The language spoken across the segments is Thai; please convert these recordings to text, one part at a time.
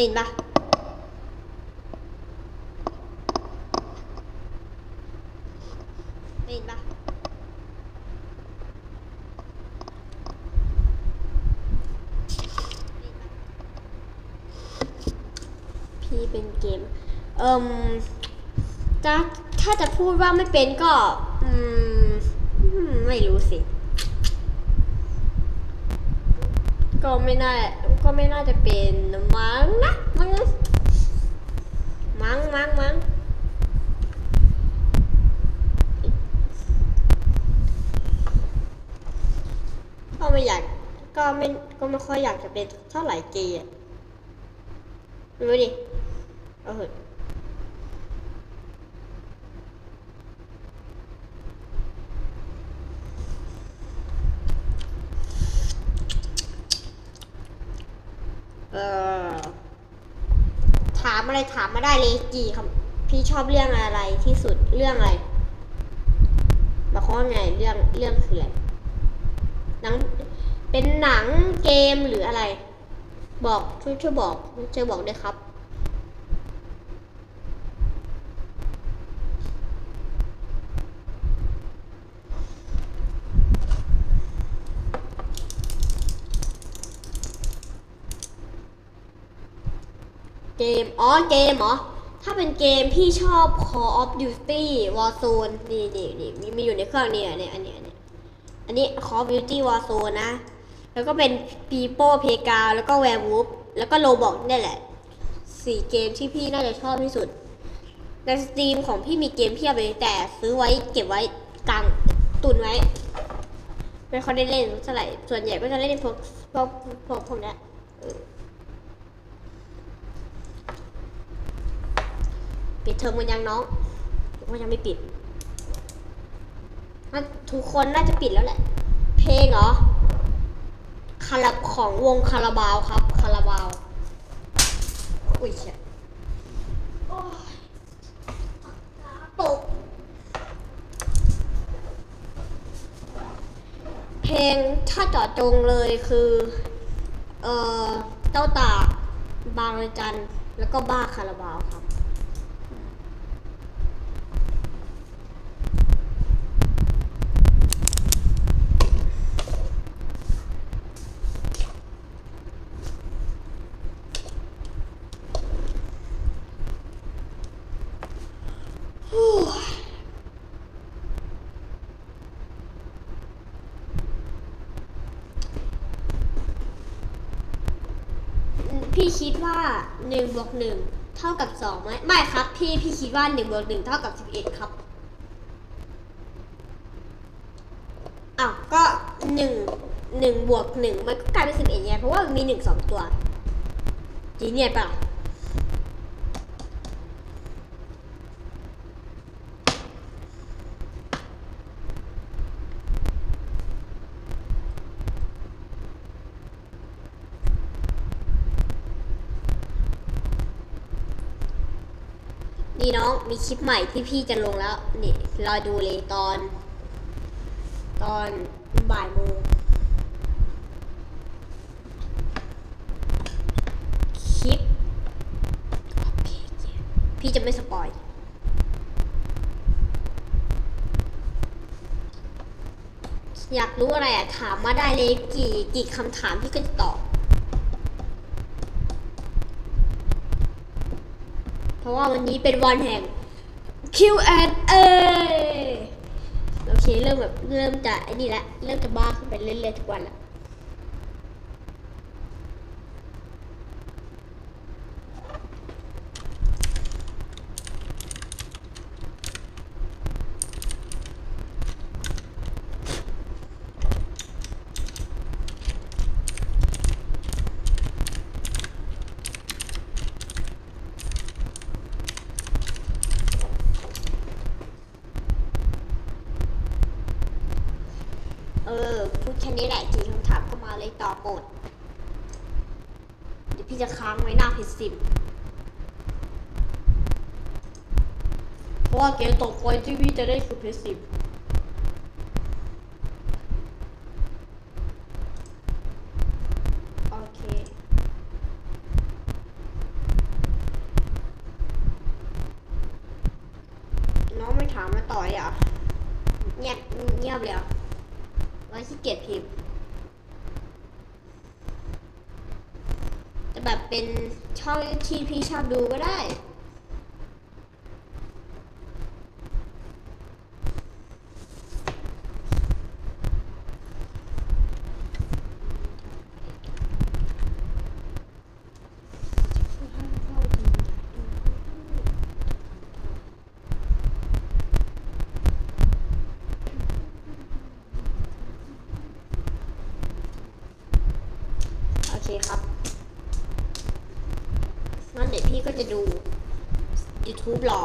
ได้ยินปะได้ยินปะได้ยินปะพี่เป็นเกม เอ่มจะถ้าจะพูดว่าไม่เป็นก็ อืม ไม่รู้สิ ก็ไม่น่าก็ไม่น่าจะเป็นมั้งนะมั้งมั้งมั้งมั้งก็ไม่อยากก็ไม่ก็ไม่ค่อยอยากจะเป็นเท่าไหร่เกย์อะรู้ดิเออ เออถามอะไรถามมาได้เลยกี่คำพี่ชอบเรื่องอะไรที่สุดเรื่องอะไรมาข้อไงเรื่องเรื่องคืออะไรหนังเป็นหนังเกมหรืออะไร บอกช่วยช่วยบอกช่วยบอกด้วยครับ เกม อ๋อ เกมเหรอ ถ้าเป็นเกมพี่ชอบ Call of Duty Warzone นี่นี่นี่มีมีอยู่ในเครื่องนี่อันนี้อันนี้อันนี้อันนี้ Call of Duty Warzone นะ แล้วก็เป็น People Playground แล้วก็ Werewolf แล้วก็ Roblox นี่แหละสี่เกมที่พี่น่าจะชอบที่สุด ในสตรีมของพี่มีเกมเพียบเลยแต่ซื้อไว้เก็บไว้กลางตุนไว้ไม่ค่อยได้เล่นเท่าไหร่ส่วนใหญ่ก็จะเล่นพวกพวกพวกพวกนี้ยเออ ปิดเทอมกันยังน้องหรือว่ายังไม่ปิดทุกคนน่าจะปิดแล้วแหละ เพลงเหรอคาราของวงคาราบาวครับคาราบาว อุ้ยเชี่ยโอ้ยตกเพลงถ้าเจาะจงเลยคือ เอ่อ เต้าตากบางระจัน แล้วก็บ้าคาราบาวครับ พี่คิดว่าหนึ่งบวกหนึ่งเท่ากับสองไหมไม่ครับ พี่พี่คิดว่าหนึ่งบวกหนึ่งเท่ากับสิบเอ็ดครับอ้าวก็หนึ่งหนึ่งบวกหนึ่งมันก็กลายเป็นสิบเอ็ดไงเพราะว่ามีหนึ่งสองตัวจีเนียสปะ นี่น้องมีคลิปใหม่ที่พี่จะลงแล้ว นี่รอดูเลยตอน ตอนบ่ายโมงคลิป พี่จะไม่สปอยอยากรู้อะไรอะถามมาได้เลยกี่กี่คำถามพี่ก็จะตอบ ราะว่าวันนี้เป็นวันแห่ง Q&A โอเค เริ่มแบบเริ่มจะไอ้นี่ละ เริ่มจะบ้าขึ้นไปเรื่อยๆทุกวันละ แค่นี้แหละกี่คำถามเข้ามาเลยตอบหมด เดี๋ยวพี่จะค้างไว้หน้าเพจสิบเพราะว่าเกมตกไปที่พี่จะได้คือเพจสิบโอเค ต่อเลยเหรอเงียบเงียบเลยเหรอว่าขี้เกียจพิมพ์จะแบบ เป็นช่องที่พี่ชอบดูก็ได้ โอเคครับ งั้นเดี๋ยวพี่ก็จะดู YouTube รอ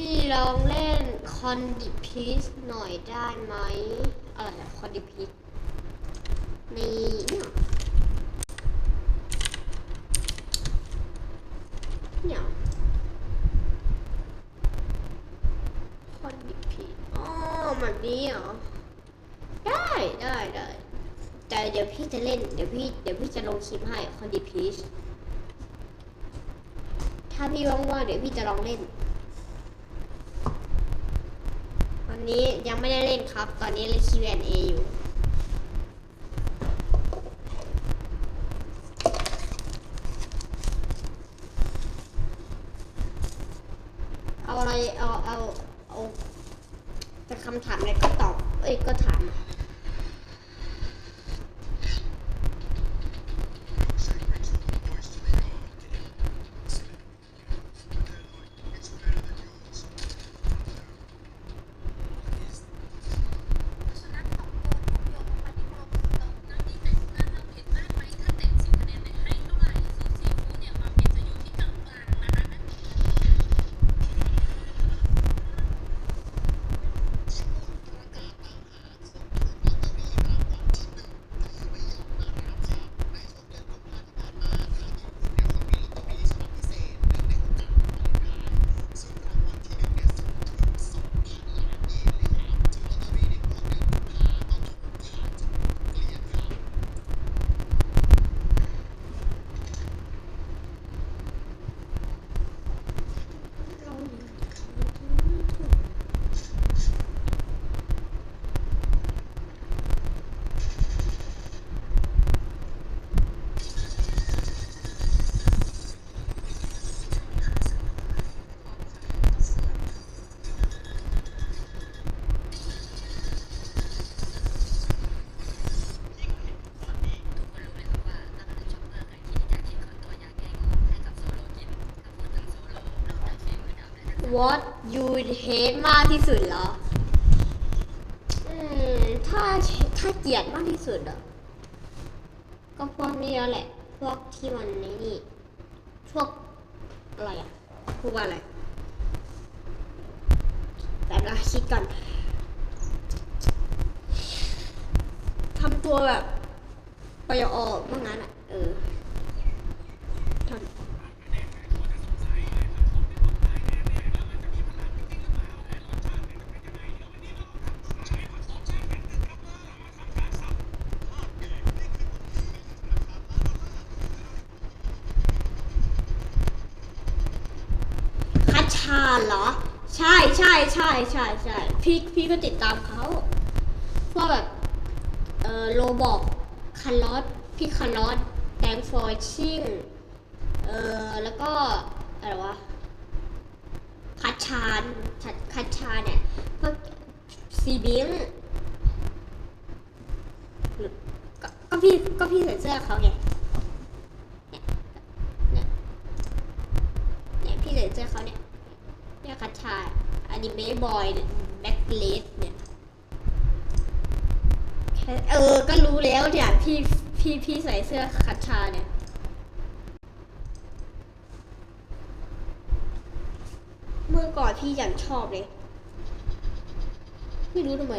พี่ลองเล่นค อนดิพีสหน่อยได้ไหมอะไรอะคอนดิพีสในเนี่ยเนี่ยคอนดิพีสอ๋อแบบนี้เหรอ ได้ได้ได้แต่เดี๋ยวพี่จะเล่น เดี๋ยวพี่ เดี๋ยวพี่จะลงคลิปให้คอนดิพีสถ้าพี่ว่างๆเดี๋ยวพี่จะลองเล่น อันนี้ยังไม่ได้เล่นครับ ตอนนี้เล่น Q&A อยู่เอาอะไรเอาเอาเอาจะคำถามอะไรก็ตอบ เอ้ยก็ถาม What you hate มากที่สุดเหรอ อืม ถ้าถ้าเกลียดมากที่สุดอะก็พวกนี้แล้วแหละ พวกที่มันนนี่ พวกอะไรอะพูดว่าอะไรแต่ละคิดก่อนทำตัวแบบไปยอว่างั้นอะเออทำ คัชชาเหรอ ใช่ ใช่ใช่ใช่พี่พี่ก็ติดตามเขาพวกแบบเออโลบอกคาร์ลอสพี่คาร์ลอสแตงฟอร์ชิงเออแล้วก็อะไรวะคัชชานคัชคัชชาเนี่ยพวกซีบิงก็พี่ก็พี่ใส่เสื้อเขาไงเนี่ยเนี่ยพี่ใส่เสื้อเขาเนี่ย นิเมะบอยแบ็กเลสเนี่ยเออ ก็รู้แล้วเนี่ยพี่พี่พี่ใส่เสื้อคัชชาเนี่ยเมื่อก่อนพี่อย่างชอบเลย ไม่รู้ทำไม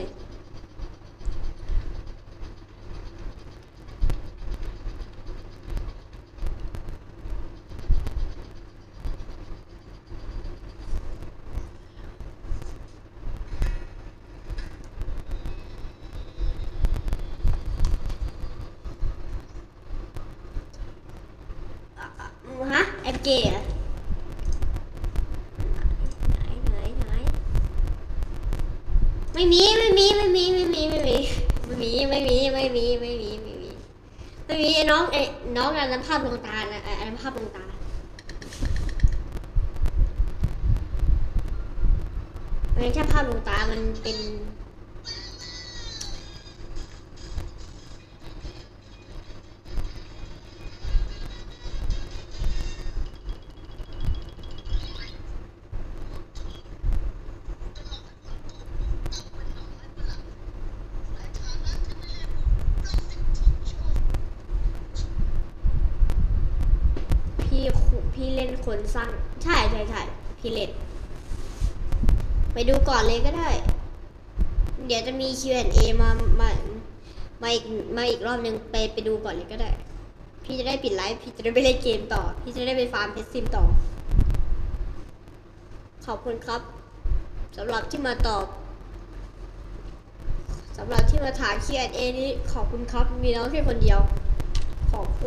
อะอะฮะแอป เกย์เหรอไม่มีไม่มีไม่มีไม่มีไม่มีไม่มีไม่มีไม่มีไม่มีไม่มีไม่มีไอ้น้องไอ้น้องอันนั้นภาพลวงตานะไอ้อันนั้นภาพลวงตามันไม่ใช่ภาพลวงตามันเป็น คนสร้างใช่ใช่ใช่พี่เล่นไปดูก่อนเลยก็ได้ เดี๋ยวจะมี Q&A มามามาอีกมาอีกรอบหนึ่งไปไปดูก่อนเลยก็ได้ พี่จะได้ปิดไลฟ์พี่จะได้ไปเล่นเกมต่อ พี่จะได้ไปฟาร์มเพชรซิมต่อ ขอบคุณครับสำหรับที่มาตอบสำหรับที่มาถาม Q&A นี้ขอบคุณครับ มีน้องแค่คนเดียว ขอบคุณ